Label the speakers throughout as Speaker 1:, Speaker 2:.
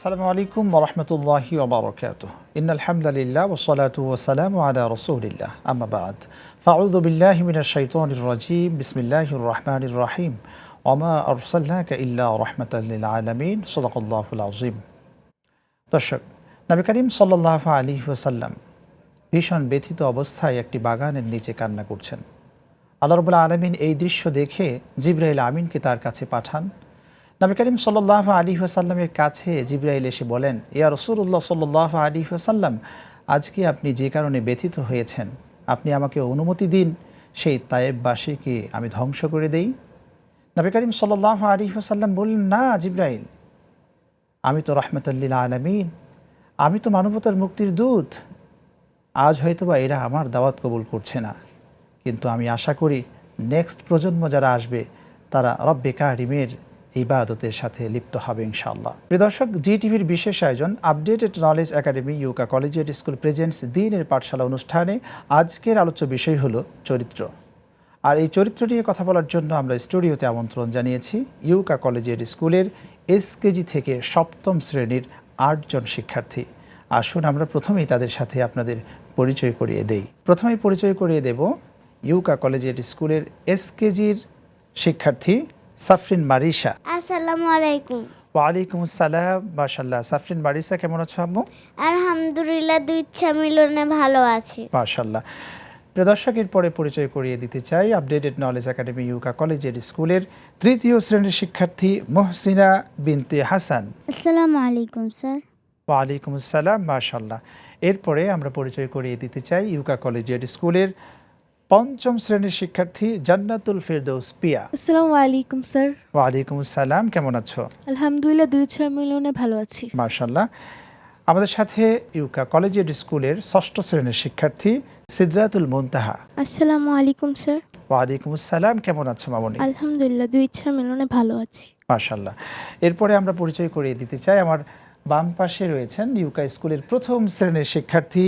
Speaker 1: আসসালামু আলাইকুম ওরহমতুল্লাহি ওবরকাত ইন আলহামদুলিল্লাহ ওসলাতু ওসালাম আলা রসুলিল্লাহ। আম্মা বাদ। ফাউযু বিল্লাহি মিনাশ শাইতানির রাজিম। বিসমিল্লাহির রহমানির রহিম। ওমা আরসালনাকা ইল্লা রাহমাতাল লিল আলামিন। সাদাকাল্লাহুল আযীম। দর্শক, নবী করিম সাল্লাল্লাহু আলাইহি ওয়াসাল্লাম ভীষণ ব্যথিত অবস্থায় একটি বাগানের নিচে কান্না করছেন। আল্লাহ রবুল্লা আলমিন এই দৃশ্য দেখে জিব্রাইল আমিনকে তার কাছে পাঠান। নবী করিম সাল্লাহ আলী আসাল্লামের কাছে জিব্রাইল এসে বলেন, ইয়া রসুল্লাহ সাল্লাহ আলী আসাল্লাম আজকে আপনি যে কারণে ব্যথিত হয়েছেন, আপনি আমাকে অনুমতি দিন, সেই তায়েববাসীকে আমি ধ্বংস করে দেই? নবী করিম সাল্লাহ আলী আসাল্লাম বললেন, না জিব্রাইল, আমি তো রহমতুল্লিল আলমিন, আমি তো মানবতার মুক্তির দূত, আজ হয়তোবা এরা আমার দাওয়াত কবুল করছে না, কিন্তু আমি আশা করি নেক্সট প্রজন্ম যারা আসবে, তারা রব্বে কারিমের ইবাদতের সাথে লিপ্ত হবে ইনশাআল্লাহ। দর্শক জি টিভির বিশেষ আয়োজন updated knowledge academy Uka collegiate school presents দিনের পাঠশালা অনুষ্ঠানে আজকের আলোচ্য বিষয় হলো চরিত্র। আর এই চরিত্র নিয়ে কথা বলার জন্য আমরা স্টুডিওতে আমন্ত্রণ জানিয়েছি ইউকা কলেজিয়েট স্কুলের এসকেজি থেকে সপ্তম শ্রেণির আটজন শিক্ষার্থী। আসুন আমরা প্রথমেই তাদের সাথে আপনাদের পরিচয় করিয়ে দেই। প্রথমেই পরিচয় করিয়ে দেব ইউকা কলেজিয়েট স্কুলের এসকেজির শিক্ষার্থী সাফরিন মারিসা
Speaker 2: আসসালামু আলাইকুম।
Speaker 1: ওয়ালাইকুম আসসালাম মাশাল্লাহ সাফরিন মারিসা কেমন আছো আম্মু?
Speaker 2: আলহামদুলিল্লাহ দুই ইচ্ছা মিলনে ভালো আছি।
Speaker 1: মাশাল্লাহ প্রিয় দর্শকের পরে পরিচয় করিয়ে দিতে চাই আপডেটেড নলেজ একাডেমি ইউকা কলেজের স্কুলের তৃতীয় শ্রেণির শিক্ষার্থী মোহসিনা বিনতে হাসান।
Speaker 2: আসসালামু আলাইকুম স্যার।
Speaker 1: ওয়ালাইকুম আসসালাম মাশাল্লাহ এরপরে আমরা পরিচয় করিয়ে দিতে চাই ইউকা কলেজিয়েট স্কুলের পঞ্চম শ্রেণির শিক্ষার্থী জান্নাতুল ফেরদৌস পিয়া।
Speaker 3: আসসালামু আলাইকুম স্যার।
Speaker 1: ওয়ালাইকুম আসসালাম কেমন আছো?
Speaker 3: আলহামদুলিল্লাহ দুই ছয় মিলনে ভালো আছি।
Speaker 1: মার্শাল্লাহ আমাদের সাথে ইউকা কলেজিয়েট স্কুলের ষষ্ঠ শ্রেণির শিক্ষার্থী সিদ্রাতুল মুনতাহা।
Speaker 3: আসসালামু আলাইকুম স্যার।
Speaker 1: ওয়ালাইকুম আসসালাম কেমন আছো মামনি?
Speaker 3: আলহামদুলিল্লাহ দুই ইচ্ছা মিলনে ভালো আছি।
Speaker 1: মার্শাল্লাহ এরপরে আমরা পরিচয় করিয়ে দিতে চাই আমার বাম পাশে রয়েছেন ইউকা স্কুলের প্রথম শ্রেণির শিক্ষার্থী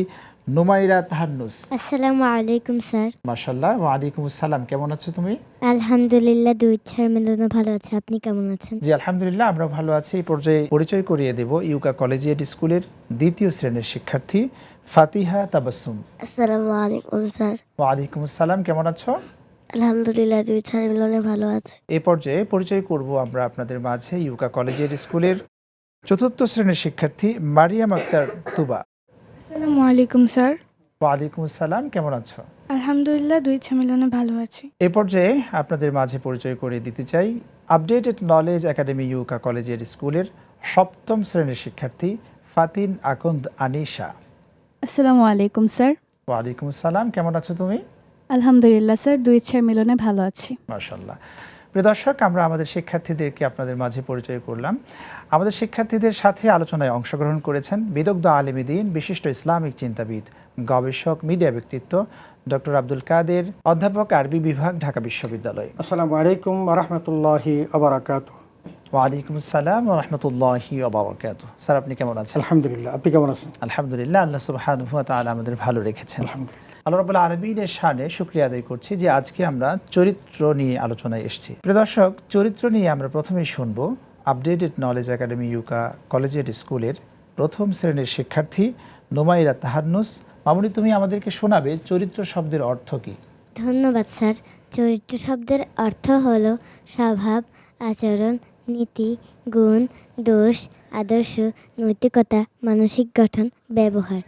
Speaker 1: নুমাইরা তাহান্নুস।
Speaker 2: আসসালামু আলাইকুম স্যার।
Speaker 1: মার্শাল্লাহ ওয়ালাইকুম আসসালাম। কেমন আছো তুমি?
Speaker 2: আলহামদুলিল্লাহ দুই ইচ্ছার মিলনে ভালো আছে। আপনি কেমন আছেন?
Speaker 1: জি আলহামদুলিল্লাহ আমরা ভালো আছি। এই পর্যায়ে পরিচয় করিয়ে দেব ইউকা কলেজিয়েট স্কুলের দ্বিতীয় শ্রেণির শিক্ষার্থী ফাতিহা তাবাসুম
Speaker 2: আসসালামু আলাইকুম স্যার।
Speaker 1: ওয়ালাইকুম আসসালাম কেমন আছো?
Speaker 2: আলহামদুলিল্লাহ দুই ইচ্ছার মিলনে ভালো আছে।
Speaker 1: এই পর্যায়ে পরিচয় করব আমরা আপনাদের মাঝে ইউকা কলেজিয়েট স্কুলের চতুর্থ শ্রেণির শিক্ষার্থী মারিয়াম আক্তার তুবা।
Speaker 3: আসসালামু আলাইকুম স্যার।
Speaker 1: ওয়ালাইকুম আসসালাম কেমন আছো?
Speaker 3: আলহামদুলিল্লাহ দুই ইচ্ছা মিলনে ভালো আছি।
Speaker 1: এই পর্যায়ে আপনাদের মাঝে পরিচয় করে দিতে চাই আপডেটেড নলেজ একাডেমি ইউকা কলেজের স্কুলের সপ্তম শ্রেণির শিক্ষার্থী ফাতিন আকন্দ আনিশা।
Speaker 4: আসসালামু আলাইকুম স্যার।
Speaker 1: ওয়ালাইকুম আসসালাম কেমন আছো তুমি?
Speaker 4: আলহামদুলিল্লাহ স্যার দুই ইচ্ছার মিলনে ভালো আছি।
Speaker 1: মার্শাল্লাহ প্রিয় দর্শক আমরা আমাদের শিক্ষার্থীদেরকে আপনাদের মাঝে পরিচয় করলাম। আমাদের শিক্ষার্থীদের সাথে আলোচনায় অংশগ্রহণ করেছেন বিদগ্ধ আলিমিদিন বিশিষ্ট ইসলামিক চিন্তাবিদ গবেষক মিডিয়া ব্যক্তিত্ব ডক্টর আব্দুল কাদের অধ্যাপক আরবি বিভাগ ঢাকা বিশ্ববিদ্যালয়।
Speaker 5: আসসালামু আলাইকুম রহমতুল্লাহি আবরাকাত
Speaker 1: ওয়ালাইকুম আসসালাম রহমতুল্লাহি ওবরাকাত স্যার আপনি কেমন আছেন?
Speaker 5: আলহামদুলিল্লাহ আপনি কেমন আছেন?
Speaker 1: আলহামদুলিল্লাহ আল্লাহ সুবহানাহু ওয়া তাআলা আমাদের ভালো রেখেছেন।
Speaker 5: আলহামদুলিল্লাহ।
Speaker 1: আল্লাহ রাব্বুল আলামিনের শানে শুকরিয়া আদায় করছি যে আজকে আমরা চরিত্র নিয়ে আলোচনায় এসেছি। প্রিয় দর্শক, চরিত্র নিয়ে আমরা প্রথমেই শুনব updated knowledge academy Uka collegiate স্কুলের প্রথম শ্রেণির শিক্ষার্থী নোমাইরা তাহান্নুস। মামুনি, তুমি আমাদেরকে শোনাবে চরিত্র শব্দের অর্থ কি?
Speaker 2: ধন্যবাদ, স্যার। চরিত্র শব্দের অর্থ হল স্বভাব, আচরণ, নীতি, গুণ, দোষ, আদর্শ, নৈতিকতা, মানসিক গঠন, ব্যবহার।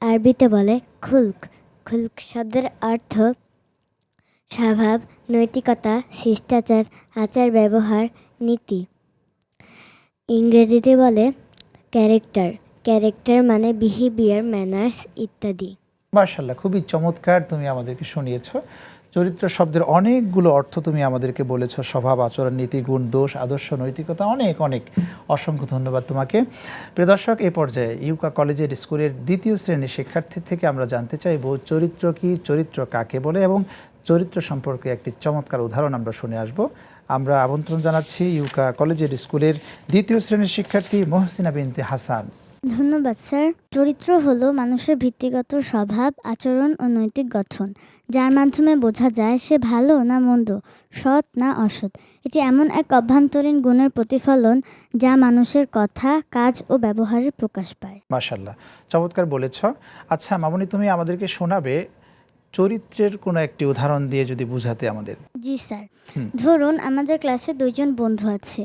Speaker 2: আরবিতে বলে খুলক। খুলক শব্দের অর্থ স্বভাব, নৈতিকতা, শিষ্টাচার, আচার ব্যবহার, নীতি। ইংরেজিতে বলে ক্যারেক্টার। ক্যারেক্টার মানে বিহেভিয়ার ম্যানার্স ইত্যাদি।
Speaker 1: মার্শাল্লাহ খুবই চমৎকার তুমি আমাদেরকে শুনিয়েছো। চরিত্র শব্দের অনেকগুলো অর্থ তুমি আমাদেরকে বলেছ, স্বভাব, আচরণ, নীতি, গুণ, দোষ, আদর্শ, নৈতিকতা, অনেক অনেক। অসংখ্য ধন্যবাদ তোমাকে। প্রিয় দর্শক, এ পর্যায়ে ইউকা কলেজের স্কুলের দ্বিতীয় শ্রেণির শিক্ষার্থী থেকে আমরা জানতে চাইব চরিত্র কি, চরিত্র কাকে বলে এবং চরিত্র সম্পর্কে একটি চমৎকার উদাহরণ আমরা শুনে আসব। আমরা আমন্ত্রণ জানাচ্ছি ইউকা কলেজের স্কুলের দ্বিতীয় শ্রেণির শিক্ষার্থী মহসিনা বিনতে হাসান।
Speaker 2: ধন্যবাদ, স্যার। চরিত্র হল মানুষের ভিত্তিগত স্বভাব, আচরণ ও নৈতিক গঠন। যার মাধ্যমে বোঝা যায় সে ভালো না মন্দ, সৎ না অসৎ। এটি এমন এক অভ্যন্তরীণ গুণের প্রতিফলন যা মানুষের কথা, কাজ ও ব্যবহারে প্রকাশ পায়।
Speaker 1: মাশাল্লাহ চমৎকার বলেছ। আচ্ছা মামনি, তুমি আমাদেরকে শোনাবে চরিত্রের কোনো একটি উদাহরণ দিয়ে যদি বুঝাতে আমাদের।
Speaker 2: জি স্যার। ধরুন আমাদের ক্লাসে দুইজন বন্ধু আছে।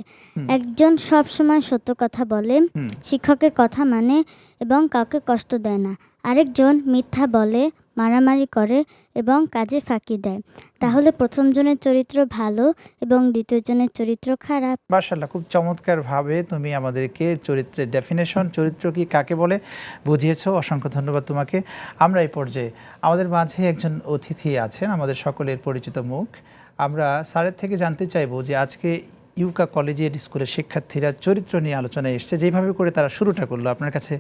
Speaker 2: একজন সব সময় সত্য কথা বলে শিক্ষকের কথা মানে এবং কাউকে কষ্ট দেয় না। আরেকজন মিথ্যা বলে মারামারি করে এবং কাজে ফাঁকি দেয়। তাহলে প্রথম জনের চরিত্র ভালো এবং দ্বিতীয় জনের চরিত্র খারাপ।
Speaker 1: মাশাল্লাহ খুব চমৎকারভাবে তুমি আমাদেরকে চরিত্রের ডেফিনেশন চরিত্র কি কাকে বলে বুঝিয়েছো। অসংখ্য ধন্যবাদ তোমাকে। আমরা এই পর্যায়ে, আমাদের মাঝে একজন অতিথি আছেন, আমাদের সকলের পরিচিত মুখ। আমরা স্যারের থেকে জানতে চাইব যে আজকে ইউকা কলেজের স্কুলের শিক্ষার্থীরা চরিত্র নিয়ে আলোচনায় এসছে। যেভাবে করে তারা শুরুটা করল, আপনার কাছে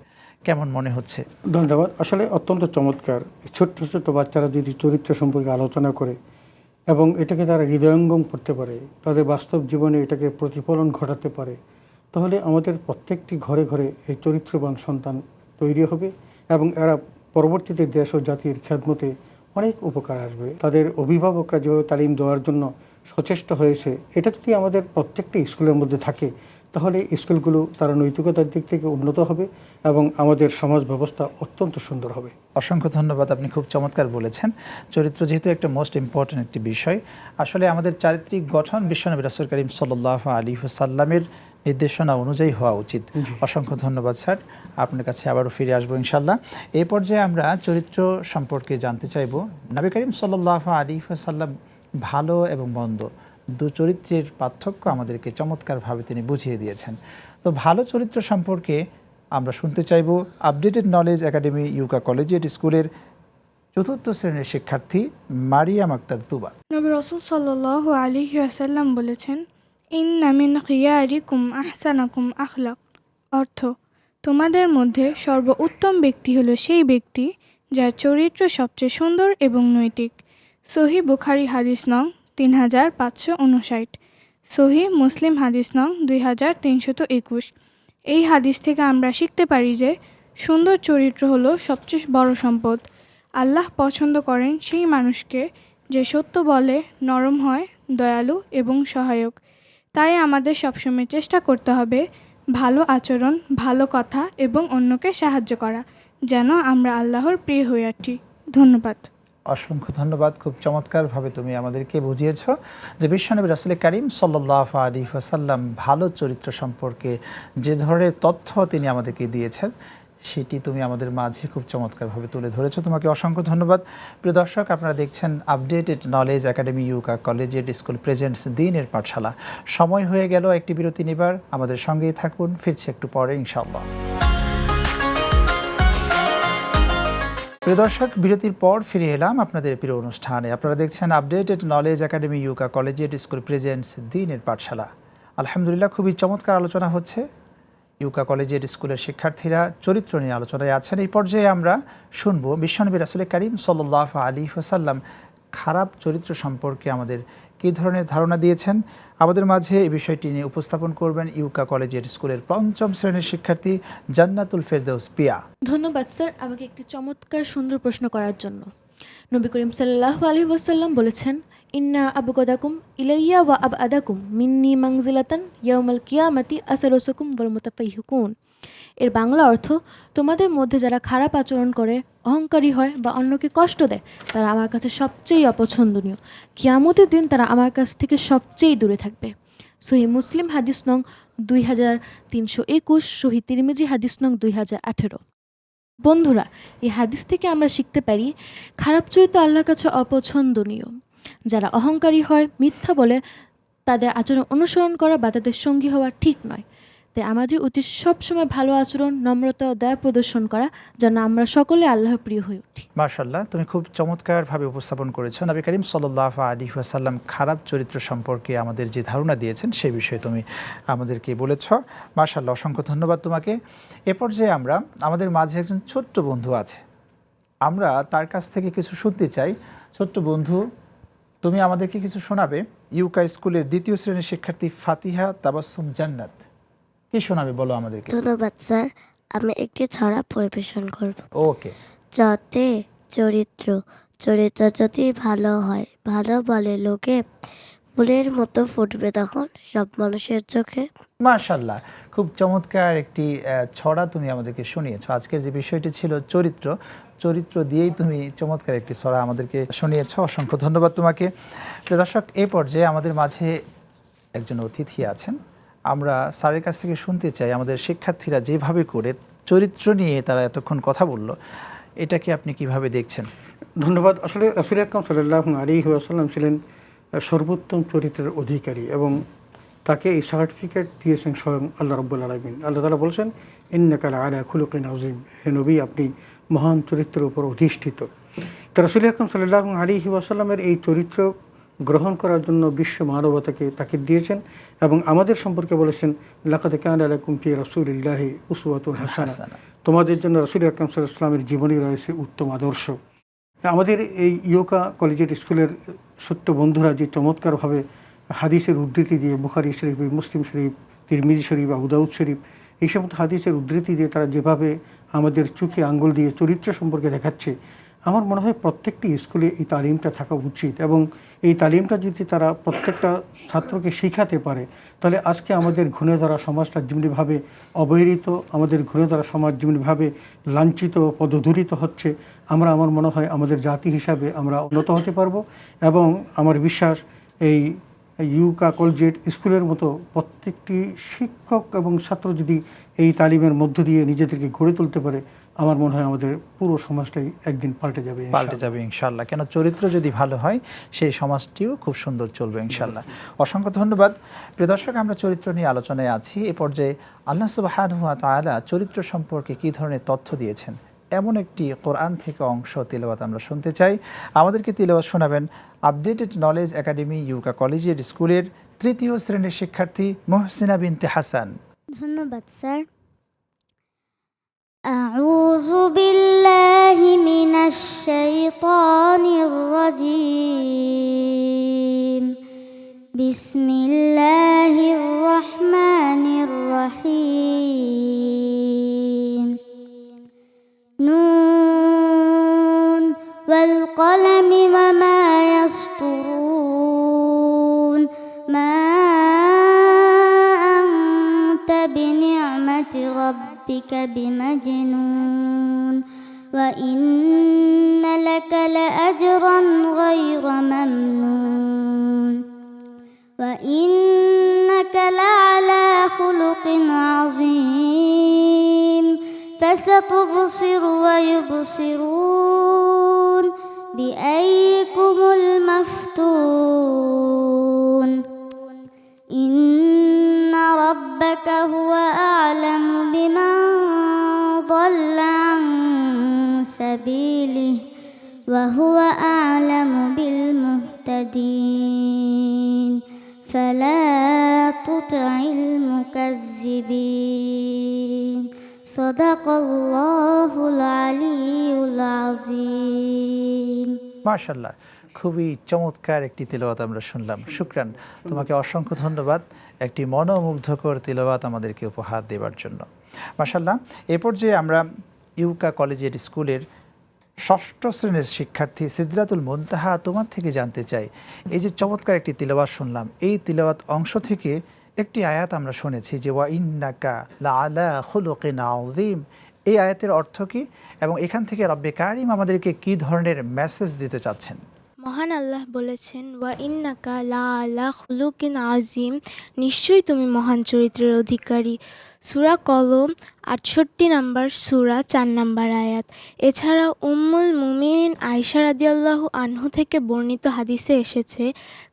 Speaker 1: কেমন মনে হচ্ছে?
Speaker 5: ধন্যবাদ। আসলে অত্যন্ত চমৎকার। ছোট্ট ছোট্ট বাচ্চারা যদি চরিত্র সম্পর্কে আলোচনা করে এবং এটাকে তারা হৃদয়ঙ্গম করতে পারে, তাদের বাস্তব জীবনে এটাকে প্রতিফলন ঘটাতে পারে, তাহলে আমাদের প্রত্যেকটি ঘরে ঘরে এই চরিত্রবান সন্তান তৈরি হবে এবং এরা পরবর্তীতে দেশ ও জাতির খেদমতে অনেক উপকার আসবে। তাদের অভিভাবকরা যেভাবে তালিম দেওয়ার জন্য সচেষ্ট হয়েছে, এটা যদি আমাদের প্রত্যেকটি স্কুলের মধ্যে থাকে তাহলে স্কুলগুলো তারা নৈতিকতার দিক থেকে উন্নত হবে এবং আমাদের সমাজ ব্যবস্থা অত্যন্ত সুন্দর হবে।
Speaker 1: অসংখ্য ধন্যবাদ আপনি খুব চমৎকার বলেছেন। চরিত্র যেহেতু একটা মোস্ট ইম্পর্ট্যান্ট একটি বিষয় আসলে আমাদের চারিত্রিক গঠন বিশ্বনবী রাসুল করিম সাল্লাহ আলী সাল্লামের নির্দেশনা অনুযায়ী হওয়া উচিত। অসংখ্য ধন্যবাদ স্যার। আপনার কাছে আবারও ফিরে আসব ইনশাল্লাহ এই পর্যায়ে আমরা চরিত্র সম্পর্কে জানতে চাইব। নবী করিম সাল্লাহ আলী সাল্লাম ভালো এবং মন্দ। দু চরিত্রের পার্থক্য আমাদেরকে চমৎকারভাবে তিনি বুঝিয়ে দিয়েছেন। তো ভালো চরিত্র সম্পর্কে আমরা শুনতে চাইব updated knowledge academy Uka collegiate স্কুলের চতুর্থ শ্রেণির শিক্ষার্থী মারিয়াম আক্তার তুবা।
Speaker 3: নবী রসুল সাল্লাহ আলী আসাল্লাম বলেছেন, ইন্না মিন খিয়ারিকুম আহসানাকুম আখলাক। অর্থ, তোমাদের মধ্যে সর্বোত্তম ব্যক্তি হলো সেই ব্যক্তি যার চরিত্র সবচেয়ে সুন্দর এবং নৈতিক। সহি বুখারি হাদিস নং তিন হাজার পাঁচশো উনষাট সহি মুসলিম হাদিস নং দুই হাজার তিনশত একুশ। এই হাদিস থেকে আমরা শিখতে পারি যে, সুন্দর চরিত্র হলো সবচেয়ে বড় সম্পদ। আল্লাহ পছন্দ করেন সেই মানুষকে যে সত্য বলে, নরম হয়, দয়ালু এবং সহায়ক। তাই আমাদের সবসময় চেষ্টা করতে হবে ভালো আচরণ, ভালো কথা এবং অন্যকে সাহায্য করা, যেন আমরা আল্লাহর প্রিয় হয়ে উঠি। ধন্যবাদ।
Speaker 1: অসংখ্য ধন্যবাদ। খুব চমৎকারভাবে তুমি আমাদেরকে বুঝিয়েছ যে বিশ্বনবী রাসুল করিম সাল্লাহ আলী সাল্লাম ভালো চরিত্র সম্পর্কে যে ধরনের তথ্য তিনি আমাদেরকে দিয়েছেন, সেটি তুমি আমাদের মাঝে খুব চমৎকারভাবে তুলে ধরেছো। তোমাকে অসংখ্য ধন্যবাদ। প্রিয় দর্শক, আপনারা দেখছেন updated knowledge academy Uka collegiate school presents দিনের পাঠশালা। সময় হয়ে গেল, একটি বিরতি নেবার। আমাদের সঙ্গেই থাকুন, ফিরছে একটু পরে, ইনশাআল্লাহ। প্রিয় দর্শক, বিরতির পর ফিরে এলাম আপনাদের প্রিয় অনুষ্ঠানে। আপনারা দেখছেন updated knowledge academy Uka collegiate school presents দিনের পাঠশালা। আলহামদুলিল্লাহ, খুবই চমৎকার আলোচনা হচ্ছে। ইউকা কলেজিয়েট স্কুলের শিক্ষার্থীরা চরিত্র নিয়ে আলোচনায় আছেন। এই পর্যায়ে আমরা শুনব বিশ্বনবী রাসুল করিম সাল্লাহ আলী হাসাল্লাম খারাপ চরিত্র সম্পর্কে আমাদের কী ধরনের ধারণা দিয়েছেন? আমাদের মাঝে এই বিষয়টি নিয়ে উপস্থাপন করবেন ইউকা কলেজের স্কুলের পঞ্চম শ্রেণির শিক্ষার্থী জান্নাতুল ফেরদৌস পিয়া।
Speaker 6: ধন্যবাদ, স্যার, আমাকে একটি চমৎকার সুন্দর প্রশ্ন করার জন্য। নবী করিম সাল্লাহ আলী ওয়াসাল্লাম বলেছেন, ইন্না আবু গদাকুম ইলাইয়া ওয়া আব আদাকুম মিন্নি মাংজিলাতান ইয়াউমাল কিয়ামাতি আসারসকুম মুতাফাইহুকুন। এর বাংলা অর্থ, তোমাদের মধ্যে যারা খারাপ আচরণ করে, অহংকারী হয় বা অন্যকে কষ্ট দেয়, তারা আমার কাছে সবচেয়ে অপছন্দনীয়। কিয়ামতের দিন তারা আমার কাছ থেকে সবচেয়ে দূরে থাকবে। সহি মুসলিম হাদিস নং দুই হাজার তিনশো একুশ, সহি তিরমিজি হাদিস নং দুই হাজার আঠেরো। বন্ধুরা, এই হাদিস থেকে আমরা শিখতে পারি, খারাপ চরিত্র আল্লাহর কাছে অপছন্দনীয়। যারা অহংকারী হয়, মিথ্যা বলে, তাদের আচরণ অনুসরণ করা বা তাদের সঙ্গী হওয়া ঠিক নয়। তাই আমাদের উচিত সবসময় ভালো আচরণ, নম্রতা ও দয়া প্রদর্শন করা, যেন আমরা সকলে আল্লাহ প্রিয় হয়ে উঠি।
Speaker 1: মার্শাল্লাহ তুমি খুব চমৎকারভাবে উপস্থাপন করেছ। নবী করিম সাল্লাহ আলী ওয়াসাল্লাম খারাপ চরিত্র সম্পর্কে আমাদের যে ধারণা দিয়েছেন সেই বিষয়ে তুমি আমাদেরকে বলেছ। মার্শাল্লাহ অসংখ্য ধন্যবাদ তোমাকে। এ পর্যায়ে আমরা, আমাদের মাঝে একজন ছোট্ট বন্ধু আছে। আমরা তার কাছ থেকে কিছু শুনতে চাই। ছোট্ট বন্ধু, তুমি আমাদেরকে কিছু শোনাবে। ইউকা স্কুলের দ্বিতীয় শ্রেণির শিক্ষার্থী ফাতিহা তাবাসুম জান্নাত। কি শোনাবে বলো আমাদেরকে?
Speaker 2: ধন্যবাদ স্যার। আমি একটি ছড়া পরিবেশন করব।
Speaker 1: ওকে।
Speaker 2: যতে চরিত্র
Speaker 7: চরিত্র যদি ভালো হয় ভালো বলে লোকে ফুলের মতো ফুটবে তখন সব মানুষের চোখে।
Speaker 1: মার্শাল্লাহ খুব চমৎকার একটি ছড়া তুমি আমাদেরকে শুনিয়েছো। আজকের যে বিষয়টি ছিল চরিত্র চরিত্র দিয়েই তুমি চমৎকার একটি ছড়া আমাদেরকে শুনিয়েছো। অসংখ্য ধন্যবাদ তোমাকে। দর্শক এই পর্যায়ে আমাদের মাঝে একজন অতিথি আছেন। আমরা স্যারের কাছ থেকে শুনতে চাই, আমাদের শিক্ষার্থীরা যেভাবে করে চরিত্র নিয়ে তারা এতক্ষণ কথা বলল, এটাকে আপনি কীভাবে দেখছেন?
Speaker 5: ধন্যবাদ। আসলে রাসুল আকরম সাল্লাহ আলী আসাল্লাম ছিলেন সর্বোত্তম চরিত্রের অধিকারী এবং তাকে এই সার্টিফিকেট দিয়েছেন স্বয়ং আল্লাহ রব্বুল আলমিন। আল্লাহ তালা বলছেন ইন্নাকাল আলা খুলুকিন আজিম হে নবী, আপনি মহান চরিত্রের উপর অধিষ্ঠিত। তো রাসুল আকরম সাল্লাহ আলী আসাল্লামের এই চরিত্র গ্রহণ করার জন্য বিশ্ব মানবতাকে তাকে দিয়েছেন এবং আমাদের সম্পর্কে বলেছেন লাকাতে কান আলাকুম ফি রসুলিল্লাহি উসওয়াতুল হাসানা
Speaker 1: হাসানা।
Speaker 5: তোমাদের জন্য রসুল আকরম সাল্লাহ ইসলামের জীবনী রয়েছে উত্তম আদর্শ আমাদের এই ইয়োকা কলেজের স্কুলের ছোট্ট বন্ধুরা যে চমৎকারভাবে হাদিসের উদ্ধৃতি দিয়ে বুখারি শরীফ মুসলিম শরীফ তিরমিজি শরীফ আবুদাউদ শরীফ এই সমস্ত হাদিসের উদ্ধৃতি দিয়ে তারা যেভাবে আমাদের চোখে আঙ্গুল দিয়ে চরিত্র সম্পর্কে দেখাচ্ছে আমার মনে হয় প্রত্যেকটি স্কুলে এই তালিমটা থাকা উচিত এবং এই তালিমটা যদি তারা প্রত্যেকটা ছাত্রকে শিখাতে পারে, তাহলে আজকে আমাদের ঘুণে ধরা সমাজটা যেমনিভাবে অবহেলিত, আমাদের ঘুণে ধরা সমাজ যেমনিভাবে লাঞ্ছিত পদধূরিত হচ্ছে, আমরা আমার মনে হয় আমাদের জাতি হিসাবে আমরা উন্নত হতে পারব এবং আমার বিশ্বাস এই ইউকা কলজেট স্কুলের মতো প্রত্যেকটি শিক্ষক এবং ছাত্র যদি এই তালিমের মধ্য দিয়ে নিজেদেরকে গড়ে তুলতে পারে আমার মনে হয় আমাদের পুরো সমাজটাই একদিন পাল্টে যাবে
Speaker 1: পাল্টে যাবে ইনশাল্লাহ। কেন? চরিত্র যদি ভালো হয় সেই সমাজটিও খুব সুন্দর চলবে ইনশাল্লাহ। অসংখ্য ধন্যবাদ। প্রিয় দর্শক আমরা চরিত্র নিয়ে আলোচনায় আছি। এ পর্যায়ে আল্লাহ সুবাহানুয়া তাআলা চরিত্র সম্পর্কে কী ধরনের তথ্য দিয়েছেন? এমন একটি কোরআন থেকে অংশ তিলবাত আমরা শুনতে চাই। আমাদেরকে তিলবাত শোনাবেন আপডেটেড নলেজ একাডেমি ইউকা কলেজের স্কুলের তৃতীয় শ্রেণির শিক্ষার্থী মোহসিনা বিনতে হাসান।
Speaker 2: ধন্যবাদ স্যার। أعوذ بالله من الشيطان الرجيم. بسم الله الرحمن الرحيم. نون والقلم وما يسطرون. ربك بمجنون وإن لك لأجرا غير ممنون وإنك لعلى خلق عظيم فستبصر ويبصرون بأيكم المفتون إن ربك هو أعلم بمن وهو أعلم بالمهتدين فلا تطع المكذبين صدق الله العلي العظيم
Speaker 1: মাশাল্লাহ খুবই চমৎকার একটি তিলবাত আমরা শুনলাম শুক্রান তোমাকে অসংখ্য ধন্যবাদ একটি মনোমুগ্ধকর তিলবাত আমাদেরকে উপহার দেওয়ার জন্য মাশাল্লাহ এ পর্যায়ে আমরা ইউকা কলেজের স্কুলের ষষ্ঠ শ্রেণির শিক্ষার্থী সিদ্রাতুল মুনতাহা তোমার থেকে জানতে চাই। এই যে চমৎকার একটি তিলাবাত শুনলাম। এই তিলাবাত অংশ থেকে একটি আয়াত আমরা শুনেছি যে, ওয়া ইন্নাকা লা আলা খুলুকিন আযীম। এই আয়াতের অর্থ কী? এবং এখান থেকে রব্বে কারিম আমাদেরকে কি ধরনের মেসেজ দিতে চাচ্ছেন?
Speaker 8: মহান আল্লাহ বলেছেন, ওয়া ইন্নাকা লা আলা খুলুকিন আজিম নিশ্চয়ই তুমি মহান চরিত্রের অধিকারী। সূরা কলম আটষট্টি নাম্বার, সূরা চার নাম্বার আয়াত। এছাড়া উম্মুল মুমিনিন আয়সা রাদিয়াল্লাহু আনহু থেকে বর্ণিত হাদিসে এসেছে,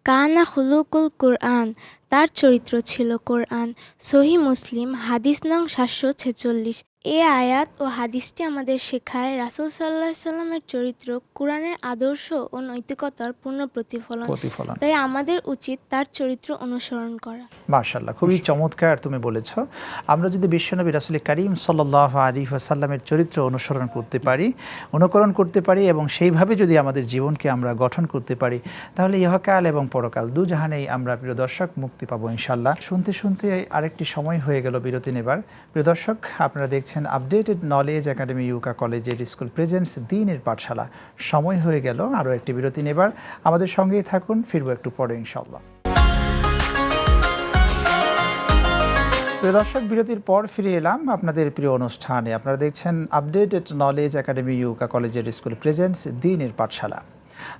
Speaker 8: কানা খুলুকুল কোরআন। তার চরিত্র ছিল কোরআন। সহি মুসলিম, হাদিস নং সাতশো ছেচল্লিশ। এ আয়াত ও হাদিসটি আমাদের শেখায় রাসূল সাল্লাহ সাল্লামের চরিত্র কোরআনের আদর্শ ও নৈতিকতার পূর্ণ প্রতিফলন।
Speaker 1: প্রতিফলন।
Speaker 8: তাই আমাদের উচিত তার চরিত্র অনুসরণ করা।
Speaker 1: মার্শাল্লাহ খুবই চমৎকার তুমি বলেছ। আমরা যদি বিশ্বনবী রাসুল করিম সাল্লাহ আলী সাল্লামের চরিত্র অনুসরণ করতে পারি অনুকরণ করতে পারি এবং সেইভাবে যদি আমাদের জীবনকে আমরা গঠন করতে পারি তাহলে ইহকাল এবং পরকাল দু জাহানেই আমরা প্রিয় দর্শক মুক্তি পাবো ইনশাল্লাহ শুনতে শুনতে আরেকটি সময় হয়ে গেল বিরতি নেবার। প্রিয় দর্শক আপনারা দেখছেন দেখছেন আপডেটেড নলেজ একাডেমি ইউকা কলেজের স্কুল প্রেজেন্টস দিনের পাঠশালা। সময় হয়ে গেল, আরও একটি বিরতি নেবার। আমাদের সঙ্গেই থাকুন, ফিরবো একটু পরে ইনশাল্লাহ দর্শক, বিরতির পর ফিরে এলাম আপনাদের প্রিয় অনুষ্ঠানে। আপনারা দেখছেন আপডেটেড নলেজ একাডেমি ইউকা কলেজের স্কুল প্রেজেন্টস দিনের পাঠশালা।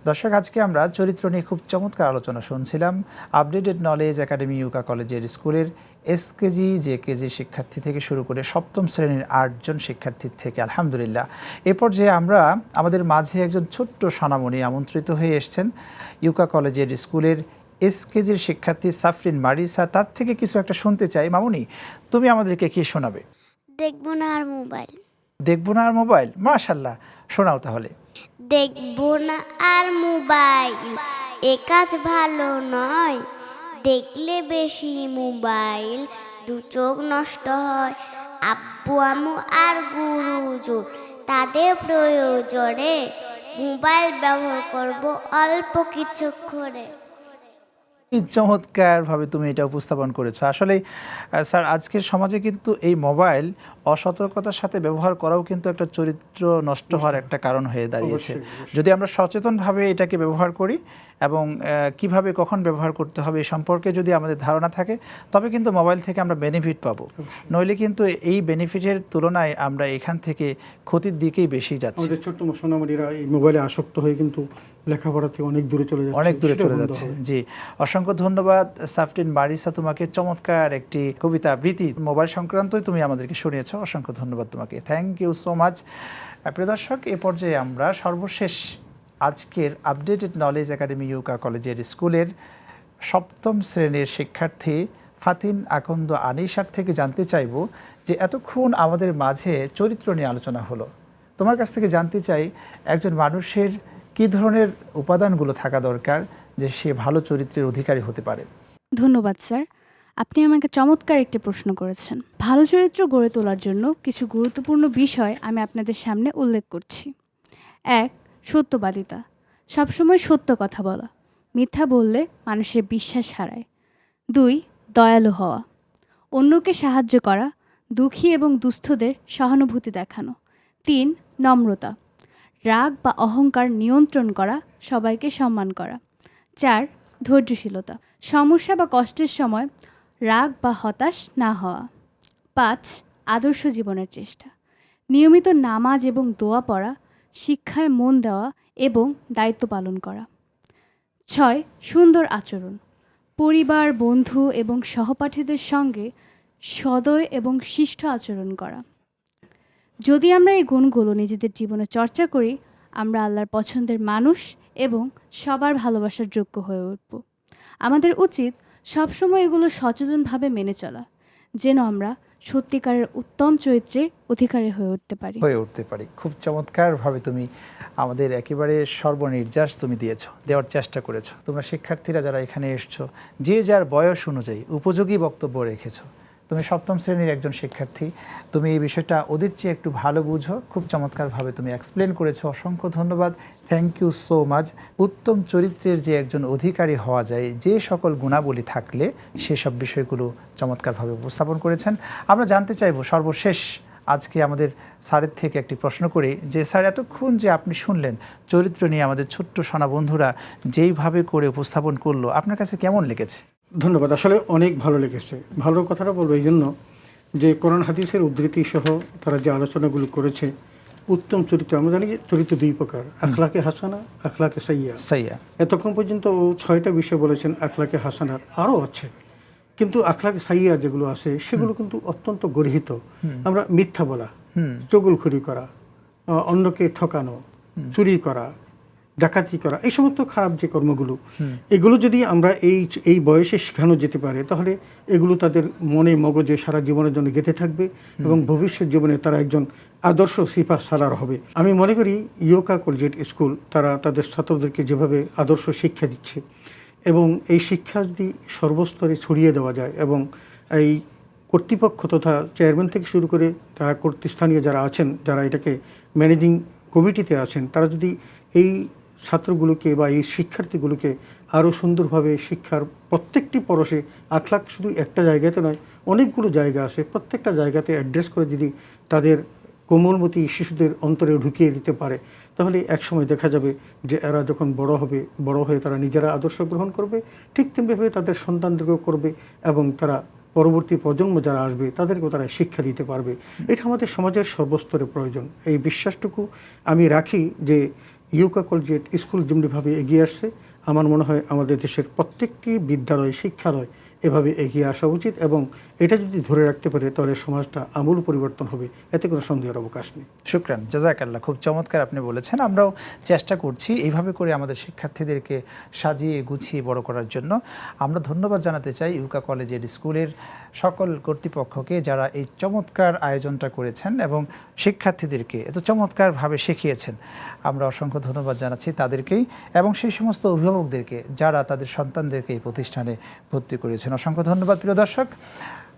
Speaker 1: দর্শক, আজকে আমরা চরিত্র নিয়ে খুব চমৎকার আলোচনা শুনছিলাম। আপডেটেড নলেজ একাডেমি ইউকা কলেজের স্কুলের এসকেজি যে কেজি শিক্ষার্থী থেকে শুরু করে সপ্তম শ্রেণির আটজন শিক্ষার্থীর থেকে আলহামদুলিল্লাহ। এ পর্যায়ে আমরা আমাদের মাঝে একজন ছোট্ট সোনামণি আমন্ত্রিত হয়ে এসছেন ইউকা কলেজের স্কুলের এসকেজির শিক্ষার্থী সাফরিন মারিসা। তার থেকে কিছু একটা শুনতে চাই। মামুনি তুমি আমাদেরকে কি শোনাবে?
Speaker 2: দেখব না আর মোবাইল।
Speaker 1: দেখব না আর মোবাইল? মাশাল্লাহ শোনাও তাহলে।
Speaker 2: দেখব না আর মোবাইল। এ কাজ ভালো নয়। দেখলে বেশি মোবাইল দু চোখ নষ্ট হয়। আব্বু আম্মু আর গুরুজন তাদের প্রয়োজনে মোবাইল ব্যবহার করব অল্প কিছুক্ষণে।
Speaker 1: কি চমৎকারভাবে তুমি এটা উপস্থাপন করেছ। আসলে স্যার আজকের সমাজে কিন্তু এই মোবাইল অসতর্কতার সাথে ব্যবহার করাও কিন্তু একটা চরিত্র নষ্ট হওয়ার একটা কারণ হয়ে দাঁড়িয়েছে। যদি আমরা সচেতনভাবে এটাকে ব্যবহার করি এবং কীভাবে কখন ব্যবহার করতে হবে এই সম্পর্কে যদি আমাদের ধারণা থাকে তবে কিন্তু মোবাইল থেকে আমরা বেনিফিট পাবো। নইলে কিন্তু এই বেনিফিটের তুলনায় আমরা এখান থেকে ক্ষতির দিকেই বেশি যাচ্ছি।
Speaker 5: আমাদের ছোট্ট সোনামণিরা এই মোবাইলে আসক্ত হয়ে কিন্তু লেখাপড়া থেকে অনেক দূরে চলে যাচ্ছে
Speaker 1: অনেক দূরে চলে যাচ্ছে। জি। অসংখ্য ধন্যবাদ সাফটিন মারিসা তোমাকে চমৎকার একটি কবিতা আবৃত্তি মোবাইল সংক্রান্তই তুমি আমাদেরকে শুনিয়েছ অসংখ্য ধন্যবাদ তোমাকে। থ্যাংক ইউ সো মাচ প্রিয় দর্শক এ পর্যায়ে আমরা সর্বশেষ আজকের আপডেটেড নলেজ একাডেমি ইউকা কলেজের স্কুলের সপ্তম শ্রেণির শিক্ষার্থী ফাতিন আকন্দ আনিসার থেকে জানতে চাইব যে এতক্ষণ আমাদের মাঝে চরিত্র নিয়ে আলোচনা হলো। তোমার কাছ থেকে জানতে চাই একজন মানুষের কী ধরনের উপাদানগুলো থাকা দরকার যে সে ভালো চরিত্রের অধিকারী হতে পারে?
Speaker 4: ধন্যবাদ, স্যার। আপনি আমাকে চমৎকার একটি প্রশ্ন করেছেন। ভালো চরিত্র গড়ে তোলার জন্য কিছু গুরুত্বপূর্ণ বিষয় আমি আপনাদের সামনে উল্লেখ করছি। এক সত্যবাদিতা। সবসময় সত্য কথা বলা। মিথ্যা বললে মানুষের বিশ্বাস হারায়। দুই, দয়ালু হওয়া। অন্যকে সাহায্য করা, দুঃখী এবং দুস্থদের সহানুভূতি দেখানো। তিন, নম্রতা। রাগ বা অহংকার নিয়ন্ত্রণ করা, সবাইকে সম্মান করা। চার, ধৈর্যশীলতা। সমস্যা বা কষ্টের সময় রাগ বা হতাশ না হওয়া। পাঁচ, আদর্শ জীবনের চেষ্টা। নিয়মিত নামাজ এবং দোয়া পড়া শিক্ষায় মন দেওয়া এবং দায়িত্ব পালন করা। ছয়, সুন্দর আচরণ। পরিবার, বন্ধু এবং সহপাঠীদের সঙ্গে সদয় এবং শিষ্ট আচরণ করা। যদি আমরা এই গুণগুলো নিজেদের জীবনে চর্চা করি, আমরা আল্লাহর পছন্দের মানুষ এবং সবার ভালোবাসার যোগ্য হয়ে উঠব। আমাদের উচিত সবসময় এগুলো সচেতনভাবে মেনে চলা, যেন আমরা সত্যিকারের উত্তম চরিত্রের অধিকারী হয়ে উঠতে পারি।
Speaker 1: হয়ে উঠতে পারি। খুব চমৎকারভাবে তুমি আমাদের একেবারে সর্বনির্যাস তুমি দিয়েছ, দেওয়ার চেষ্টা করেছ। তোমরা শিক্ষার্থীরা যারা এখানে এসছো, যে যার বয়স অনুযায়ী উপযোগী বক্তব্য রেখেছো, তুমি সপ্তম শ্রেণির একজন শিক্ষার্থী, তুমি এই বিষয়টা ওদের চেয়ে একটু ভালো বুঝো। খুব চমৎকারভাবে তুমি এক্সপ্লেন করেছ। অসংখ্য ধন্যবাদ। থ্যাংক ইউ সো মাচ উত্তম চরিত্রের যে একজন অধিকারী হওয়া যায়, যে সকল গুণাবলী থাকলে সেসব বিষয়গুলো চমৎকারভাবে উপস্থাপন করেছেন। আমরা জানতে চাইব সর্বশেষ আজকে আমাদের স্যারের থেকে একটি প্রশ্ন করি। যে স্যার, এতক্ষণ যে আপনি শুনলেন চরিত্র নিয়ে আমাদের ছোট্ট সোনা বন্ধুরা যেইভাবে করে উপস্থাপন করল, আপনার কাছে কেমন লেগেছে?
Speaker 5: ধন্যবাদ, আসলে অনেক ভালো লেগেছে। ভালো কথাটা বলব এই জন্য যে কোরআন হাদিসের উদ্ধৃতি সহ তারা যে আলোচনাগুলো করেছে উত্তম চরিত্র আমরা জানি চরিত্র দুই প্রকার আখলাকে হাসানা আখলাকে সাইয়া।
Speaker 1: সাইয়া।
Speaker 5: এতক্ষণ পর্যন্ত ও ছয়টা বিষয় বলেছেন আখলাকে হাসানার আরও আছে। কিন্তু আখলাকে সাইয়া যেগুলো আছে সেগুলো কিন্তু অত্যন্ত গর্হিত। আমরা মিথ্যা বলা
Speaker 1: হুম।
Speaker 5: খুরি করা অন্যকে ঠকানো চুরি করা ডাকাতি করা এই সমস্ত খারাপ যে কর্মগুলো এগুলো যদি আমরা এই এই বয়সে শেখানো যেতে পারে তাহলে এগুলো তাদের মনে মগজে সারা জীবনের জন্য গেঁথে থাকবে এবং ভবিষ্যৎ জীবনে তারা একজন আদর্শ সিফা সালার হবে। আমি মনে করি ইয়োকা কলেজেট স্কুল তারা তাদের ছাত্রদেরকে যেভাবে আদর্শ শিক্ষা দিচ্ছে এবং এই শিক্ষা যদি সর্বস্তরে ছড়িয়ে দেওয়া যায় এবং এই কর্তৃপক্ষ তথা চেয়ারম্যান থেকে শুরু করে তারা কর্তৃস্থানীয় যারা আছেন যারা এটাকে ম্যানেজিং কমিটিতে আছেন তারা যদি এই ছাত্রগুলোকে বা এই শিক্ষার্থীগুলোকে আরও সুন্দরভাবে শিক্ষার প্রত্যেকটি পরশে আখলাক শুধু একটা জায়গাতে নয়, অনেকগুলো জায়গা আছে। প্রত্যেকটা জায়গাতে অ্যাড্রেস করে যদি তাদের কোমলমতি শিশুদের অন্তরে ঢুকিয়ে দিতে পারে, তাহলে একসময় দেখা যাবে যে এরা যখন বড় হবে, বড় হয়ে তারা নিজেরা আদর্শ গ্রহণ করবে, ঠিক তেমনিভাবে তাদের সন্তানদেরকেও করবে এবং তারা পরবর্তী প্রজন্ম যারা আসবে, তাদেরকেও তারা শিক্ষা দিতে পারবে। এটা আমাদের সমাজের সর্বস্তরে প্রয়োজন। এই বিশ্বাসটুকু আমি রাখি যে ইউকা কলেজিয়েট স্কুল যেমনিভাবে এগিয়ে আসছে, আমার মনে হয় আমাদের দেশের প্রত্যেকটি বিদ্যালয়, শিক্ষালয় এভাবে এগিয়ে আসা উচিত এবং এটা যদি ধরে রাখতে পারে তাহলে সমাজটা আমূল পরিবর্তন হবে। এতে কোনো সন্দেহের অবকাশ নেই।
Speaker 1: শুক্রান, জাজাকাল্লাহ, খুব চমৎকার আপনি বলেছেন। আমরাও চেষ্টা করছি এইভাবে করে আমাদের শিক্ষার্থীদেরকে সাজিয়ে গুছিয়ে বড় করার জন্য। আমরা ধন্যবাদ জানাতে চাই ইউকা কলেজের স্কুলের সকল কর্তৃপক্ষকে যারা এই চমৎকার আয়োজনটা করেছেন এবং শিক্ষার্থীদেরকে এত চমৎকারভাবে শিখিয়েছেন, আমরা অসংখ্য ধন্যবাদ জানাচ্ছি তাদেরকেই এবং সেই সমস্ত অভিভাবকদেরকে যারা তাদের সন্তানদেরকে এই প্রতিষ্ঠানে ভর্তি করেছেন। অসংখ্য ধন্যবাদ, প্রিয় দর্শক।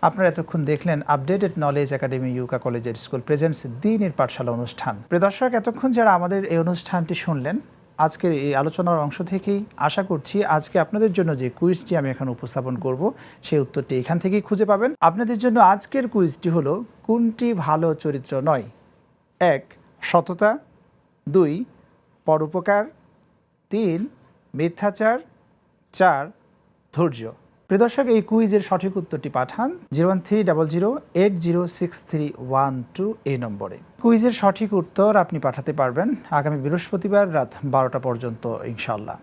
Speaker 1: আপনারা এতক্ষণ দেখলেন আপডেটেড নলেজ একাডেমি ইউকা কলেজের স্কুল প্রেজেন্টস দিনের পাঠশালা অনুষ্ঠান। প্রিয় দর্শক, এতক্ষণ যারা আমাদের এই অনুষ্ঠানটি শুনলেন আজকের এই আলোচনার অংশ থেকেই আশা করছি আজকে আপনাদের জন্য যে কুইজটি আমি এখন উপস্থাপন করব, সেই উত্তরটি এখান থেকেই খুঁজে পাবেন। আপনাদের জন্য আজকের কুইজটি হলো, কোনটি ভালো চরিত্র নয়? এক, সততা। দুই, পরোপকার। তিন, মিথ্যাচার। চার, ধৈর্য। প্রিয় দর্শক, এই কুইজের সঠিক উত্তরটি পাঠান zero one three double zero eight zero six three one two এই নম্বরে। কুইজের সঠিক উত্তর আপনি পাঠাতে পারবেন আগামী বৃহস্পতিবার রাত বারোটা পর্যন্ত ইনশাল্লাহ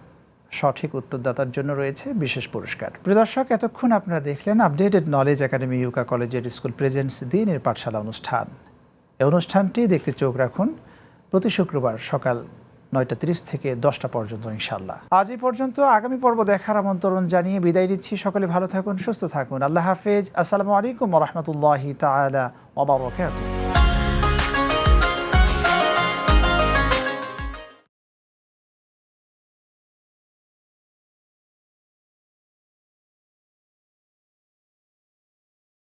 Speaker 1: সঠিক উত্তরদাতার জন্য রয়েছে বিশেষ পুরস্কার। প্রিয় দর্শক, এতক্ষণ আপনারা দেখলেন আপডেটেড নলেজ একাডেমি ইউকা কলেজের স্কুল প্রেজেন্টস দিনের পাঠশালা অনুষ্ঠান। এই অনুষ্ঠানটি দেখতে চোখ রাখুন প্রতি শুক্রবার সকাল নয়টা তিরিশ থেকে দশটা পর্যন্ত ইনশাল্লাহ আজ এই পর্যন্ত আগামী পর্ব দেখার আমন্ত্রণ জানিয়ে বিদায় নিচ্ছি। সকলে ভালো থাকুন, সুস্থ থাকুন। আল্লাহ হাফেজ। আসসালামু আলাইকুম রহমতুল্লাহি তালা ওবরাকাতুহ